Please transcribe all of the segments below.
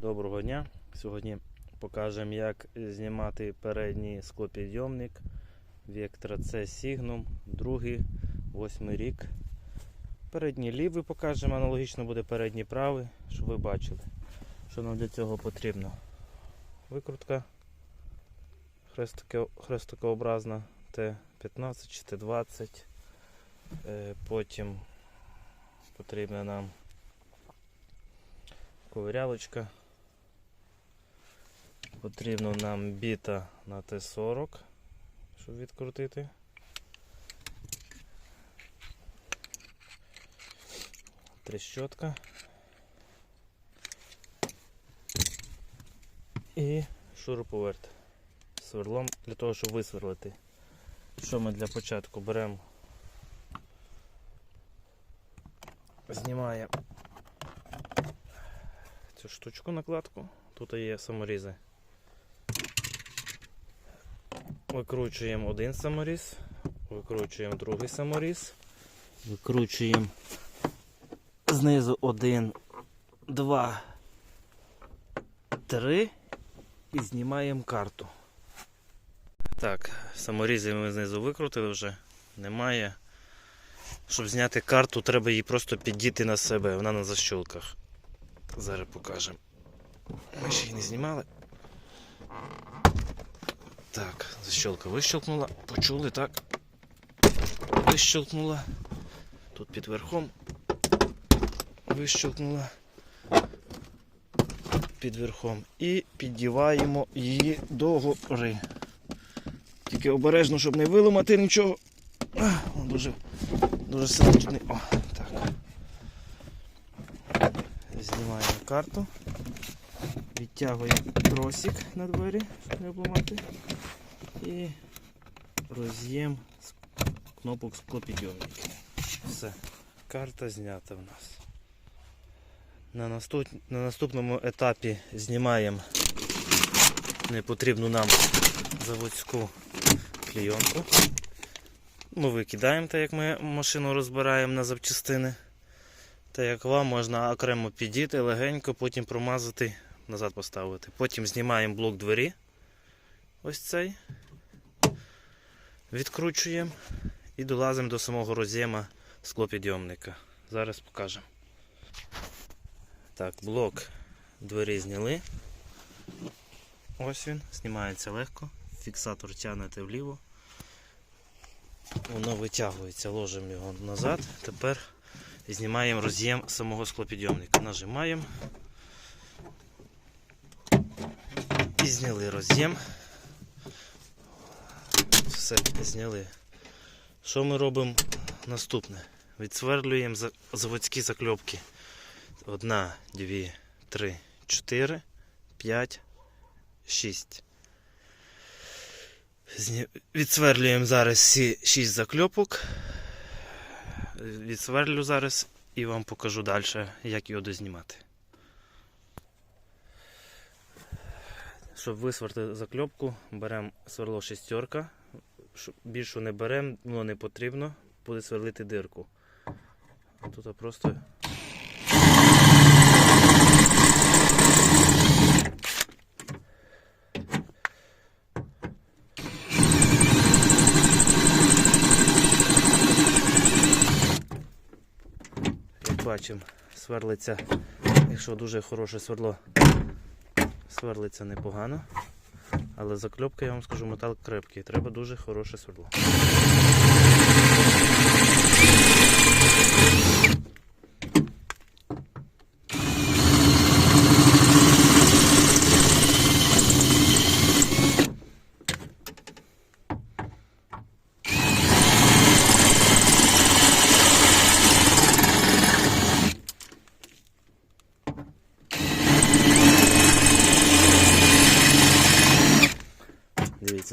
Доброго дня. Сьогодні покажемо, як знімати передній склопідйомник Vectra C Signum, другий, восьмий рік. Передній лівий покажемо, аналогічно буде передній правий, щоб ви бачили, що нам для цього потрібно. Викрутка хрестикообразна Т15 чи Т20. Е, Потім потрібна нам ковирялочка. Потрібно нам біта на Т40, щоб відкрутити. Трещотка. І шуруповерт сверлом для того, щоб висверлити. Що ми для початку беремо? Знімаємо цю штучку накладку. Тут є саморізи. Викручуємо один саморіз, викручуємо другий саморіз, викручуємо знизу один, два, три і знімаємо карту. Так, саморізи ми знизу викрутили вже, немає. Щоб зняти карту, треба її просто піддіти на себе, вона на защолках. Зараз покажемо. Ми ще її не знімали. Так, защелка вищелкнула. Почули, так? Вищелкнула. Тут під верхом. Вищелкнула. Під верхом. І піддіваємо її догори. Тільки обережно, щоб не виламати нічого. Он дуже, дуже не. О, так. Знімаємо карту. Відтягуємо тросик на двері, щоб не обламати. І роз'єм кнопок склопідйомника. Все. Карта знята в нас. На, наступ... на наступному етапі знімаємо непотрібну нам заводську клейонку. Ми викидаємо, так як ми машину розбираємо на запчастини. Та як вам можна окремо підійти, легенько, потім промазати, назад поставити. Потім знімаємо блок двері. Ось цей. Відкручуємо і долазимо до самого роз'єма склопідйомника. Зараз покажемо. Так, блок двері зняли. Ось він, знімається легко. Фіксатор тягнете вліво. Воно витягується, ложимо його назад. Тепер знімаємо роз'єм самого склопідйомника. Нажимаємо. І зняли роз'єм. Все, зняли. Що ми робимо наступне? Відсверлюємо заводські закльопки. Одна, дві, три, чотири, п'ять, шість. Відсверлюємо зараз всі шість закльопок. Відсверлю зараз і вам покажу далі, як його дознімати. Щоб висверти закльопку, беремо сверло шестерка. Більшу не беремо, воно не потрібно, буде сверлити дирку. А тут просто. Бачимо, сверлиться, якщо дуже хороше свердло, сверлиться непогано. Але закльопка, я вам скажу, метал крепкий. Треба дуже хороше свердло.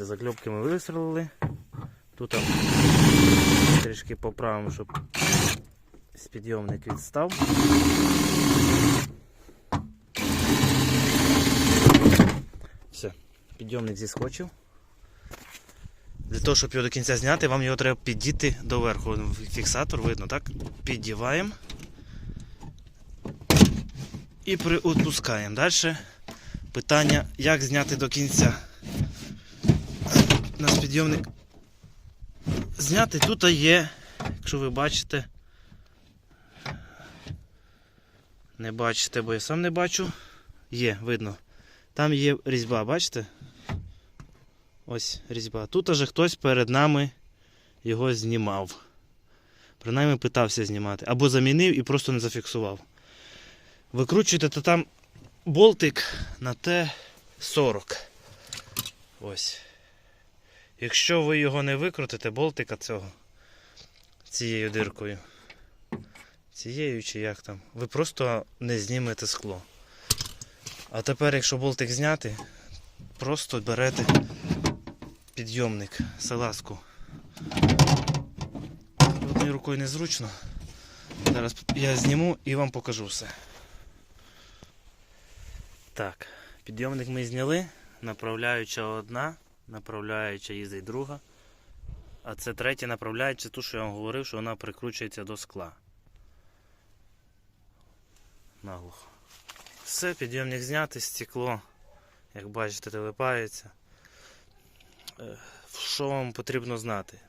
Закльопки ми вистрелили. Тут там трішки поправимо, щоб підйомник відстав. Все, підйомник зіскочив. Для того, щоб його до кінця зняти, вам його треба піддіти доверху. Фіксатор видно, так? Піддіваємо. і приотпускаємо. Далі питання, як зняти до кінця. Наш підйомник зняти тут є, якщо ви бачите. Не бачите, бо я сам не бачу. Є, видно. Там є різьба, бачите? Ось різьба. Тут аже хтось перед нами його знімав. Принаймні питався знімати. Або замінив і просто не зафіксував. Викручуєте, то там болтик на Т40. Ось. Якщо ви його не викрутите, болтика цього цією диркою. Цією чи як там, ви просто не знімете скло. А тепер, якщо болтик зняти, просто берете підйомник, салазку. Одною рукою незручно. Зараз я зніму і вам покажу все. Так, підйомник ми зняли, направляюча одна, направляюча їздить друга. А це третя направляюча, ту, що я вам говорив, що вона прикручується до скла. Наглухо. Все, підйомник знятий, стекло, як бачите, телепається. Е, Що вам потрібно знати?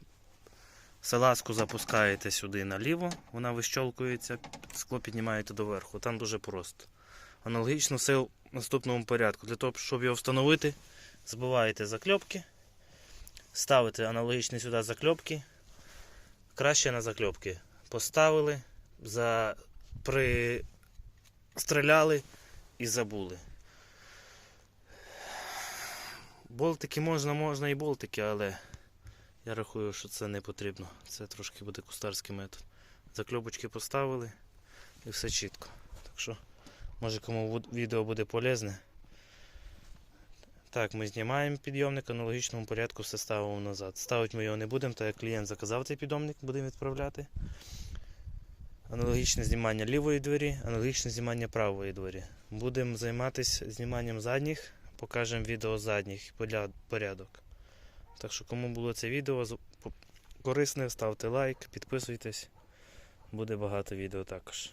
Салазку запускаєте сюди наліво, вона вищолкується, скло піднімаєте доверху. Там дуже просто. Аналогічно все в наступному порядку. Для того, щоб його встановити, збиваєте закльопки, ставите аналогічно сюди закльопки. Краще на закльопки. Поставили, за... пристреляли і забули. Болтики можна, можна і болтики, але я рахую, що це не потрібно. Це трошки буде кустарський метод. Закльопочки поставили і все чітко. Так що, може кому відео буде полезне. Так, ми знімаємо підйомник, аналогічному порядку все ставимо назад. Ставити ми його не будемо, так як клієнт заказав цей підйомник, будемо відправляти. Аналогічне знімання лівої двері, аналогічне знімання правої двері. Будемо займатися зніманням задніх, покажемо відео задніх порядок. Так що, кому було це відео корисне, ставте лайк, підписуйтесь. Буде багато відео також.